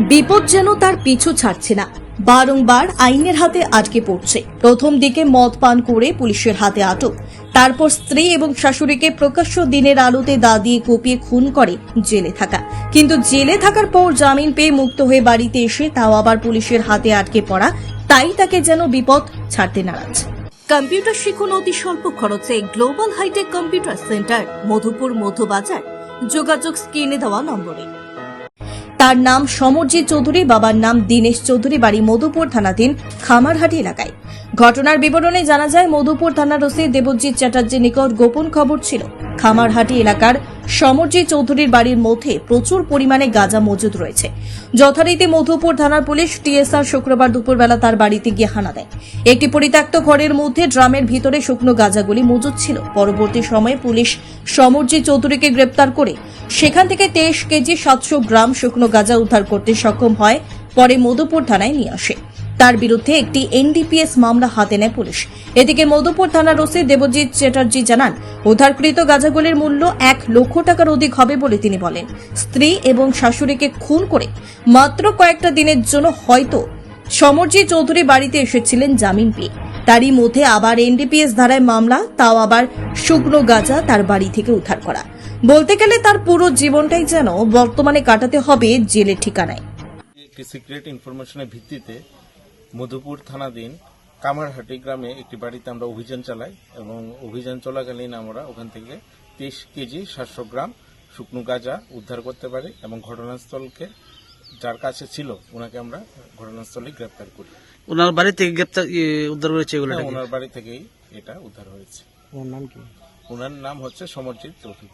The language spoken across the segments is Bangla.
বিপদ যেন তার পিছু ছাড়ছে না। বারংবার আইনের হাতে আটকে পড়ছে। প্রথম দিকে মদ পান করে পুলিশের হাতে আটক। তারপর স্ত্রী এবং শাশুড়িকে প্রকাশ্য দিনের আলোতে দা দিয়ে কুপিয়ে খুন করে জেলে থাকা। কিন্তু জেলে থাকার পর জামিন পেয়ে মুক্ত হয়ে বাড়িতে এসে তাও আবার পুলিশের হাতে আটকে পড়া। তাই তাকে যেন বিপদ ছাড়তে নারাজ। কম্পিউটার শিখুন অতি স্বল্প খরচে global hitech computer centre, Madhupur Madhubazar যোগাযোগ স্ক্রিনে দেওয়া নম্বরে। তার নাম সমরজিৎ চৌধুরী, বাবার নাম দীনেশ চৌধুরী, বাড়ি মধুপুর থানাধীন খামারহাটি এলাকায়। ঘটনার বিবরণে জানা যায়, মধুপুর থানার ওসি দেবজিৎ চ্যাটার্জির নিকট গোপন খবর ছিল। খামারহাটি এলাকার সমরজিৎ চৌধুরীর বাড়ির মধ্যে প্রচুর পরিমাণে গাঁজা মজুদ রয়েছে। যথারীতি মধুপুর থানার পুলিশ টিএসআর শুক্রবার দুপুরবেলা তার বাড়িতে গিয়ে হানা দেয়। একটি পরিত্যক্ত ঘরের মধ্যে ড্রামের ভিতরে শুকনো গাঁজাগুলি মজুদ ছিল। পরবর্তী সময়ে পুলিশ সমরজিৎ চৌধুরীকে গ্রেপ্তার করে সেখান থেকে তেইশ কেজি সাতশো গ্রাম শুকনো গাঁজা উদ্ধার করতে সক্ষম হয়, পরে মধুপুর থানায় নিয়ে আসে। তার বিরুদ্ধে একটি এনডিপিএস মামলা হাতে নেয় পুলিশ। এদিকে মধুপুর থানার ওসি দেবজিৎ চ্যাটার্জি জানান, উদ্ধারকৃত গাঁজাগুলির মূল্য এক লক্ষ টাকার অধিক হবে বলে তিনি বলেন। স্ত্রী এবং শাশুড়িকে খুন করে মাত্র কয়েকটা দিনের জন্য হয়তো সমরজি চৌধুরী বাড়িতে এসেছিলেন জামিন পেয়ে। তারই মধ্যে আবার এনডিপিএস ধারায় মামলা, তাও আবার শুকনো গাঁজা তার বাড়ি থেকে উদ্ধার করা। বলতে গেলে তার পুরো জীবনটাই যেন বর্তমানে কাটাতে হবে জেলের ঠিকানায়। একটি সিক্রেট ইনফরমেশনের ভিত্তিতে মধুপুর থানাধীন কামারহাটি গ্রামে একটি বাড়িতে আমরা অভিযান চালাই এবং অভিযান চলাকালীন আমরা ওখান থেকে তেইশ কেজি সাতশো গ্রাম শুকনো গাঁজা উদ্ধার করতে পারি এবং ঘটনাস্থলকে যার কাছে ছিল ওনাকে আমরা ঘটনাস্থলে গ্রেপ্তার করি। ওনার বাড়ি থেকে গ্রেপ্তার উদ্ধার হয়েছে এগুলো হ্যাঁ, ওনার বাড়ি থেকেই এটা উদ্ধার হয়েছে। ওনার নাম কি? ওনার নাম হচ্ছে সমরজিৎ চৌধুরী।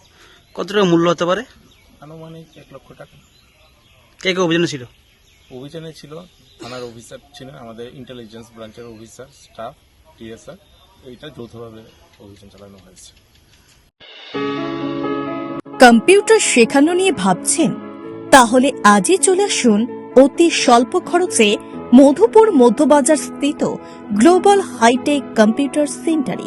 কত টাকা মূল্য হতে পারে? আনুমানিক এক লক্ষ টাকা। কে কে অভিযানে ছিল? অভিযানে ছিল থানার অফিসার ছিলেন আমাদের ইন্টেলিজেন্স ব্রাঞ্চের অফিসার স্টাফ টিএসআর এইটা যৌথভাবে অভিযান চালানো হয়েছে। কম্পিউটার শেখানো নিয়ে ভাবছেন? তাহলে আজই চলে আসুন অতি স্বল্প খরচে মধুপুর মধ্যবাজার স্থিত গ্লোবাল হাইটেক কম্পিউটার সেন্টারে।